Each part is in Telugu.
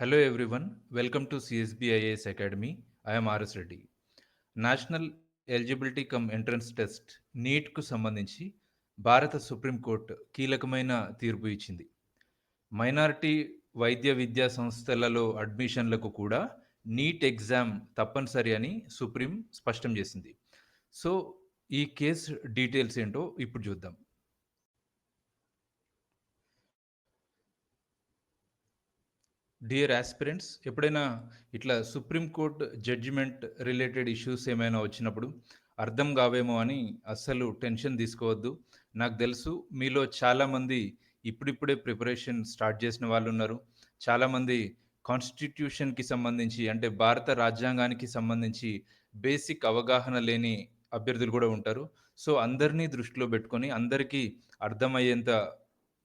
Hello everyone, welcome to CSB IAS Academy. I am RS Reddy. National eligibility cum entrance test నీట్కు సంబంధించి భారత సుప్రీంకోర్టు కీలకమైన తీర్పు ఇచ్చింది మైనారిటీ వైద్య విద్యా సంస్థలలో అడ్మిషన్లకు కూడా నీట్ ఎగ్జామ్ తప్పనిసరి అని సుప్రీం స్పష్టం చేసింది సో ఈ కేసు డీటెయిల్స్ ఏంటో ఇప్పుడు చూద్దాం డియర్ ఆస్పిరెంట్స్ ఎప్పుడైనా ఇట్లా సుప్రీంకోర్టు జడ్జిమెంట్ రిలేటెడ్ ఇష్యూస్ ఏమైనా వచ్చినప్పుడు అర్థం కావేమో అని అస్సలు టెన్షన్ తీసుకోవద్దు. నాకు తెలుసు మీలో చాలామంది ఇప్పుడిప్పుడే ప్రిపరేషన్ స్టార్ట్ చేసిన వాళ్ళు ఉన్నారు. చాలామంది కాన్స్టిట్యూషన్కి సంబంధించి అంటే భారత రాజ్యాంగానికి సంబంధించి బేసిక్ అవగాహన లేని అభ్యర్థులు కూడా ఉంటారు. సో అందరినీ దృష్టిలో పెట్టుకొని అందరికీ అర్థమయ్యేంత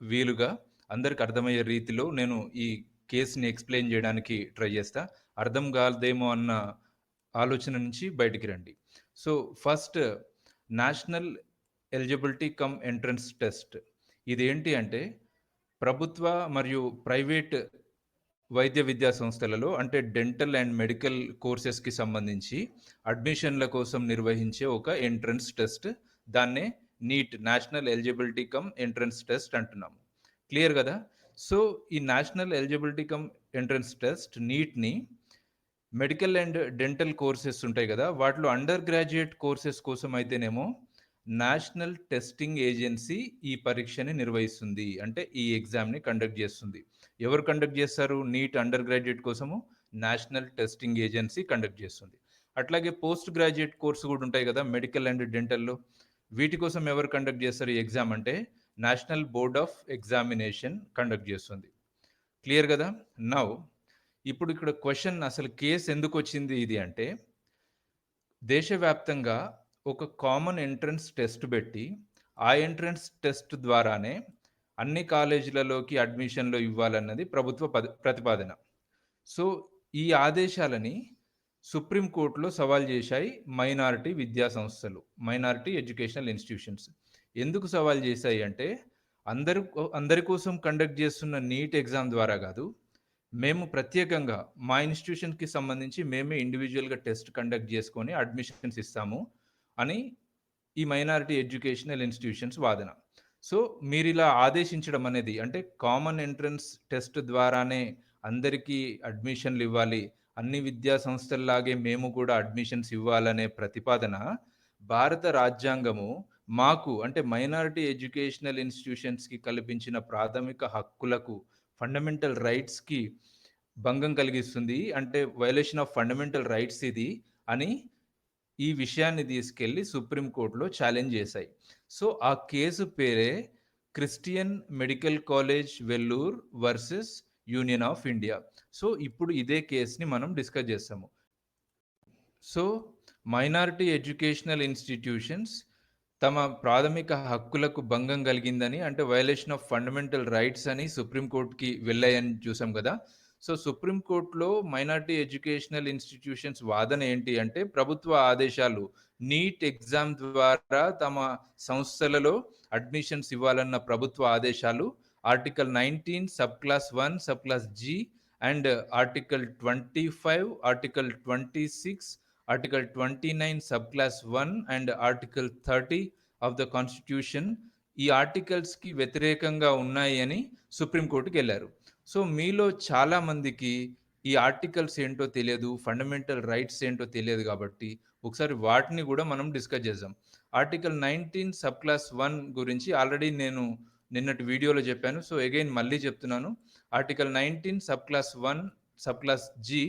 వీలుగా అందరికి అర్థమయ్యే రీతిలో నేను ఈ కేసుని ఎక్స్ప్లెయిన్ చేయడానికి ట్రై చేస్తా. అర్థం కాలేదేమో అన్న ఆలోచన నుంచి బయటికి రండి. So first national eligibility cum entrance test. ఇది ఏంటి అంటే ప్రభుత్వ మరియు ప్రైవేట్ వైద్య విద్యా సంస్థలలో అంటే డెంటల్ అండ్ మెడికల్ కోర్సెస్కి సంబంధించి అడ్మిషన్ల కోసం నిర్వహించే ఒక ఎంట్రన్స్ టెస్ట్. దాన్నే NEET national eligibility cum entrance test అంటున్నాము. క్లియర్ కదా? సో ఈ national eligibility cum entrance test నీట్ని medical and dental courses ఉంటాయి కదా వాటిలో అండర్ గ్రాడ్యుయేట్ కోర్సెస్ కోసం అయితేనేమో నేషనల్ టెస్టింగ్ ఏజెన్సీ ఈ పరీక్షని నిర్వహిస్తుంది. అంటే ఈ ఎగ్జామ్ని కండక్ట్ చేస్తుంది. ఎవరు కండక్ట్ చేస్తారు? నీట్ అండర్ గ్రాడ్యుయేట్ కోసము నేషనల్ టెస్టింగ్ ఏజెన్సీ కండక్ట్ చేస్తుంది. అట్లాగే పోస్ట్ గ్రాడ్యుయేట్ కోర్సు కూడా ఉంటాయి కదా మెడికల్ అండ్ డెంటల్లో వీటి కోసం ఎవరు కండక్ట్ చేస్తారు ఈ ఎగ్జామ్ అంటే national board of examination conduct చేస్తుంది. క్లియర్ కదా? నౌ ఇప్పుడు ఇక్కడ క్వశ్చన్ అసలు కేసు ఎందుకు వచ్చింది ఇది అంటే దేశవ్యాప్తంగా ఒక కామన్ ఎంట్రన్స్ టెస్ట్ పెట్టి ఆ ఎంట్రన్స్ టెస్ట్ ద్వారానే అన్ని కాలేజీలలోకి అడ్మిషన్లు ఇవ్వాలన్నది ప్రభుత్వ ప్రతిపాదన. సో ఈ ఆదేశాలని సుప్రీంకోర్టులో సవాల్ చేశాయి మైనారిటీ విద్యా సంస్థలు మైనారిటీ ఎడ్యుకేషనల్ ఇన్స్టిట్యూషన్స్. ఎందుకు సవాల్ చేశాయి అంటే అందరు అందరి కోసం కండక్ట్ చేస్తున్న నీట్ ఎగ్జామ్ ద్వారా కాదు మేము ప్రత్యేకంగా మా ఇన్స్టిట్యూషన్కి సంబంధించి మేమే ఇండివిజువల్గా టెస్ట్ కండక్ట్ చేసుకొని అడ్మిషన్స్ ఇస్తాము అని ఈ మైనారిటీ ఎడ్యుకేషనల్ ఇన్స్టిట్యూషన్స్ వాదన. సో మీరు ఇలా ఆదేశించడం అనేది అంటే కామన్ ఎంట్రన్స్ టెస్ట్ ద్వారానే అందరికీ అడ్మిషన్లు ఇవ్వాలి అన్ని విద్యా సంస్థల్లాగే మేము కూడా అడ్మిషన్స్ ఇవ్వాలనే ప్రతిపాదన భారత రాజ్యాంగము మాకు అంటే మైనారిటీ ఎడ్యుకేషనల్ ఇన్స్టిట్యూషన్స్కి కల్పించిన ప్రాథమిక హక్కులకు ఫండమెంటల్ రైట్స్కి భంగం కలిగిస్తుంది. అంటే వైలేషన్ ఆఫ్ ఫండమెంటల్ రైట్స్ ఇది అని ఈ విషయాన్ని తీసుకెళ్ళి సుప్రీంకోర్టులో ఛాలెంజ్ చేశాయి. సో ఆ కేసు పేరే Christian medical college Vellore versus union of India. So ఇప్పుడు ఇదే కేసుని మనం డిస్కస్ చేస్తాము. సో మైనారిటీ ఎడ్యుకేషనల్ ఇన్స్టిట్యూషన్స్ తమ ప్రాథమిక హక్కులకు భంగం కలిగిందని అంటే వయలేషన్ ఆఫ్ ఫండమెంటల్ రైట్స్ అని సుప్రీంకోర్టుకి వెళ్ళాయని చూసాం కదా. సో సుప్రీంకోర్టులో మైనార్టీ ఎడ్యుకేషనల్ ఇన్స్టిట్యూషన్స్ వాదన ఏంటి అంటే ప్రభుత్వ ఆదేశాలు నీట్ ఎగ్జామ్ ద్వారా తమ సంస్థలలో అడ్మిషన్స్ ఇవ్వాలన్న ప్రభుత్వ ఆదేశాలు article nineteen sub clause one sub clause G and article twenty five article twenty six article twenty nine sub clause one and article thirty of the constitution ఈ ఆర్టికల్స్కి వ్యతిరేకంగా ఉన్నాయి అని సుప్రీంకోర్టుకి వెళ్ళారు. సో మీలో చాలామందికి ఈ ఆర్టికల్స్ ఏంటో తెలియదు ఫండమెంటల్ రైట్స్ ఏంటో తెలియదు కాబట్టి ఒకసారి వాటిని కూడా మనం డిస్కస్ చేద్దాం. Article nineteen sub clause one గురించి ఆల్రెడీ నేను నిన్నటి వీడియోలో చెప్పాను. సో అగైన్ మళ్ళీ చెప్తున్నాను. Article nineteen sub clause one sub clause G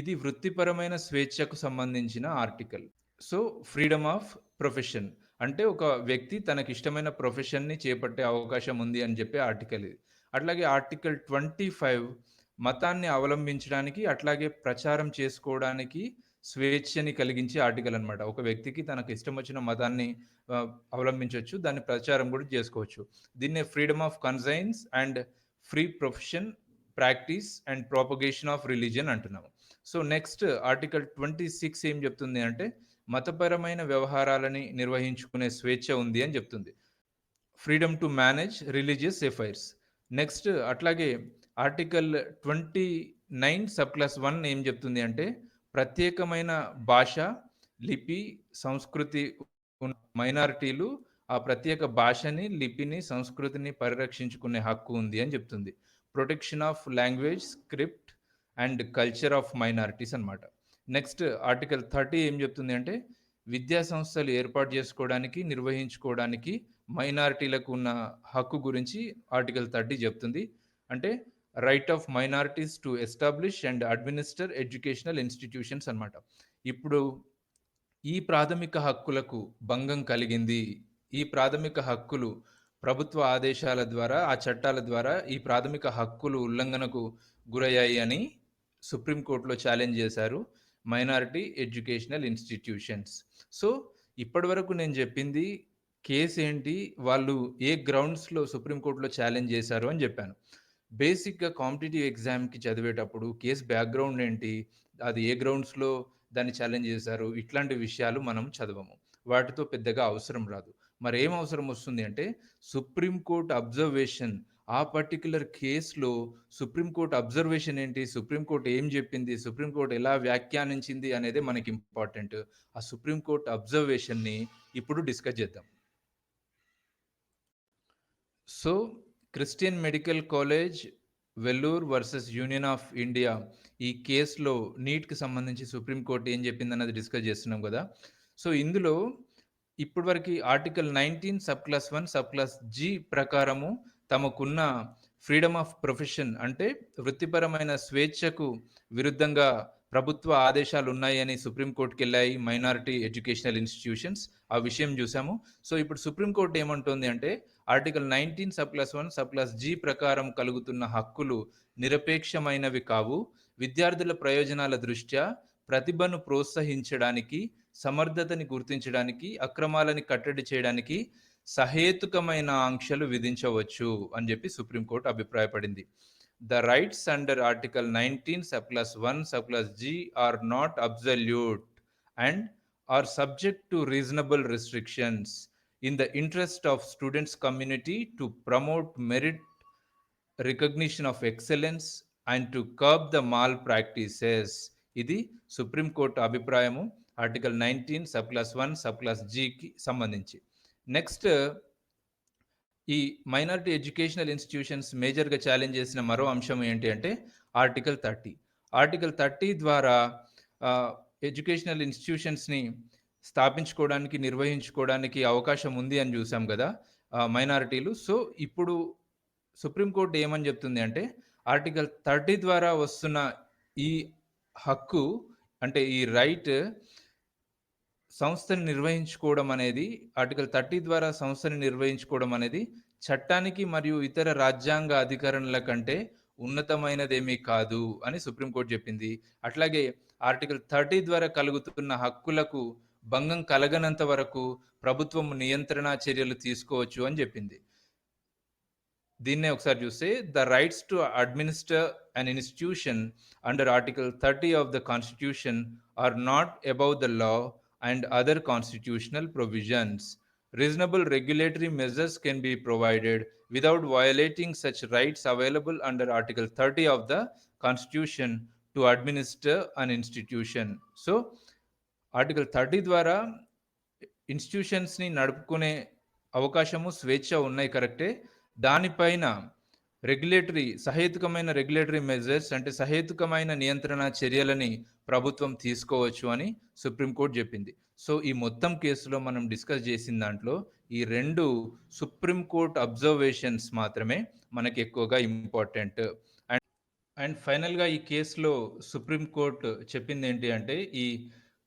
ఇది వృత్తిపరమైన స్వేచ్ఛకు సంబంధించిన article. So freedom of profession అంటే ఒక వ్యక్తి తనకి ఇష్టమైన ప్రొఫెషన్ని చేపట్టే అవకాశం ఉంది అని చెప్పే ఆర్టికల్ ఇది. అట్లాగే ఆర్టికల్ ట్వంటీ ఫైవ్ మతాన్ని అవలంబించడానికి అట్లాగే ప్రచారం చేసుకోవడానికి స్వేచ్ఛని కలిగించే ఆర్టికల్ అనమాట ఒక వ్యక్తికి తనకు ఇష్టం వచ్చిన మతాన్ని అవలంబించవచ్చు దాన్ని ప్రచారం కూడా చేసుకోవచ్చు. దీన్నే freedom of conscience and free profession practice and propagation of religion అంటున్నాము. So next article twenty six ఏం చెప్తుంది అంటే మతపరమైన వ్యవహారాలని నిర్వహించుకునే స్వేచ్ఛ ఉంది అని చెప్తుంది. Freedom to manage religious affairs next అట్లాగే article twenty nine sub clause one ఏం చెప్తుంది అంటే ప్రత్యేకమైన భాష లిపి సంస్కృతి మైనారిటీలు ఆ ప్రత్యేక భాషని లిపిని సంస్కృతిని పరిరక్షించుకునే హక్కు ఉంది అని చెప్తుంది. Protection of language script and culture of minorities అనమాట నెక్స్ట్ ఆర్టికల్ థర్టీ ఏం చెప్తుంది అంటే విద్యా సంస్థలు ఏర్పాటు చేసుకోవడానికి నిర్వహించుకోవడానికి మైనారిటీలకు ఉన్న హక్కు గురించి ఆర్టికల్ థర్టీ చెప్తుంది. అంటే right of minorities to establish and administer educational institutions అనమాట ఇప్పుడు ఈ ప్రాథమిక హక్కులకు భంగం కలిగింది ఈ ప్రాథమిక హక్కులు ప్రభుత్వ ఆదేశాల ద్వారా ఆ చట్టాల ద్వారా ఈ ప్రాథమిక హక్కులు ఉల్లంఘనకు గురయ్యాయి అని సుప్రీంకోర్టులో ఛాలెంజ్ చేశారు మైనారిటీ ఎడ్యుకేషనల్ ఇన్స్టిట్యూషన్స్. సో ఇప్పటి వరకు నేను చెప్పింది కేసు ఏంటి వాళ్ళు ఏ గ్రౌండ్స్లో సుప్రీంకోర్టులో ఛాలెంజ్ చేశారు అని చెప్పాను. బేసిక్గా కాంపిటేటివ్ ఎగ్జామ్కి చదివేటప్పుడు కేసు బ్యాక్గ్రౌండ్ ఏంటి అది ఏ గ్రౌండ్స్లో దాన్ని ఛాలెంజ్ చేశారు ఇట్లాంటి విషయాలు మనం చదవము. వాటితో పెద్దగా అవసరం రాదు. మరి ఏం అవసరం వస్తుంది అంటే సుప్రీంకోర్టు అబ్జర్వేషన్. ఆ పర్టికులర్ కేసులో సుప్రీంకోర్టు అబ్జర్వేషన్ ఏంటి? సుప్రీంకోర్టు ఏం చెప్పింది? సుప్రీంకోర్టు ఎలా వ్యాఖ్యానించింది అనేది మనకి ఇంపార్టెంట్. ఆ సుప్రీంకోర్టు అబ్జర్వేషన్ని ఇప్పుడు డిస్కస్ చేద్దాం. So Christian medical college Vellore versus union of India ఈ కేసులో నీట్కి సంబంధించి సుప్రీంకోర్టు ఏం చెప్పింది అన్నది డిస్కస్ చేస్తున్నాం కదా. సో ఇందులో ఇప్పటివరకు article nineteen sub clause one sub clause G ప్రకారము తమకున్న ఫ్రీడమ్ ఆఫ్ ప్రొఫెషన్ అంటే వృత్తిపరమైన స్వేచ్ఛకు విరుద్ధంగా ప్రభుత్వ ఆదేశాలు ఉన్నాయని సుప్రీంకోర్టుకి వెళ్ళాయి మైనారిటీ ఎడ్యుకేషనల్ ఇన్స్టిట్యూషన్స్. ఆ విషయం చూసాము. సో ఇప్పుడు సుప్రీంకోర్టు ఏమంటుంది అంటే article nineteen sub clause one sub clause G ప్రకారం కలుగుతున్న హక్కులు నిరపేక్షమైనవి కావు. విద్యార్థుల ప్రయోజనాల దృష్ట్యా ప్రతిభను ప్రోత్సహించడానికి సమర్థతని గుర్తించడానికి అక్రమాలని కట్టడి చేయడానికి సహేతుకమైన ఆంక్షలు విధించవచ్చు అని చెప్పి సుప్రీంకోర్టు అభిప్రాయపడింది. The rights under article nineteen sub clause one sub clause G are not absolute and are subject to reasonable restrictions in the interest of students community to promote merit recognition of excellence and to curb the malpractices. ఇది సుప్రీంకోర్టు అభిప్రాయము. Article nineteen sub clause one sub clause జీకి సంబంధించి. నెక్స్ట్ ఈ మైనారిటీ ఎడ్యుకేషనల్ ఇన్స్టిట్యూషన్స్ మేజర్గా ఛాలెంజ్ చేసిన మరో అంశం ఏంటి అంటే ఆర్టికల్ థర్టీ. ఆర్టికల్ థర్టీ ద్వారా ఎడ్యుకేషనల్ ఇన్స్టిట్యూషన్స్ని స్థాపించుకోవడానికి నిర్వహించుకోవడానికి అవకాశం ఉంది అని చూసాం కదా మైనారిటీలు. సో ఇప్పుడు సుప్రీంకోర్టు ఏమని చెప్తుంది అంటే ఆర్టికల్ థర్టీ ద్వారా వస్తున్న ఈ హక్కు అంటే ఈ రైట్ సంస్థని నిర్వహించుకోవడం అనేది ఆర్టికల్ థర్టీ ద్వారా సంస్థని నిర్వహించుకోవడం అనేది చట్టానికి మరియు ఇతర రాజ్యాంగ అధికరణల కంటే ఉన్నతమైనదేమీ కాదు అని సుప్రీంకోర్టు చెప్పింది. అట్లాగే ఆర్టికల్ థర్టీ ద్వారా కలుగుతున్న హక్కులకు భంగం కలగనంత వరకు ప్రభుత్వం నియంత్రణ చర్యలు తీసుకోవచ్చు అని చెప్పింది. దీన్నే ఒకసారి చూస్తే the rights to administer an institution under article thirty of the constitution are not above the law and other constitutional provisions reasonable regulatory measures can be provided without violating such rights available under article 30 of the constitution to administer an institution so article thirty ద్వారా ఇన్స్టిట్యూషన్స్ని నడుపుకునే అవకాశము స్వేచ్ఛ ఉన్నాయి కరెక్టే దానిపైన రెగ్యులేటరీ సహేతుకమైన రెగ్యులేటరీ మెజర్స్ అంటే సహేతుకమైన నియంత్రణ చర్యలని ప్రభుత్వం తీసుకోవచ్చు అని సుప్రీంకోర్టు చెప్పింది. సో ఈ మొత్తం కేసులో మనం డిస్కస్ చేసిన దాంట్లో ఈ రెండు సుప్రీంకోర్టు అబ్జర్వేషన్స్ మాత్రమే మనకి ఎక్కువగా ఇంపార్టెంట్ అండ్ అండ్ ఫైనల్గా ఈ కేసులో సుప్రీంకోర్టు చెప్పింది ఏంటి అంటే ఈ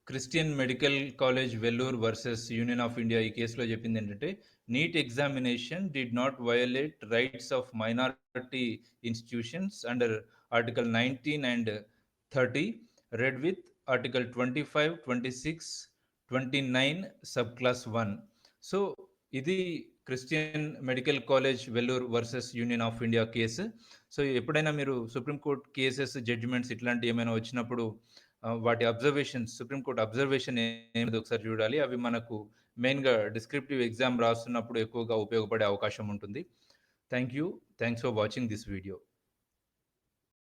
Christian medical college Vellore versus union of India ఈ కేసులో చెప్పింది ఏంటంటే NEET examination did not violate rights of minority institutions under article nineteen and thirty read with article twenty five twenty six twenty nine sub clause one. So ఇది Christian medical college Vellore versus union of India case. So ఎప్పుడైనా మీరు సుప్రీంకోర్టు కేసెస్ జడ్జిమెంట్స్ ఇట్లాంటి ఏమైనా వచ్చినప్పుడు వాటి అబ్జర్వేషన్స్ సుప్రీంకోర్టు అబ్జర్వేషన్ ఏమిది ఒకసారి చూడాలి. అవి మనకు మెయిన్గా డిస్క్రిప్టివ్ ఎగ్జామ్ రాస్తున్నప్పుడు ఎక్కువగా ఉపయోగపడే అవకాశం ఉంటుంది. Thank you thanks for watching this video.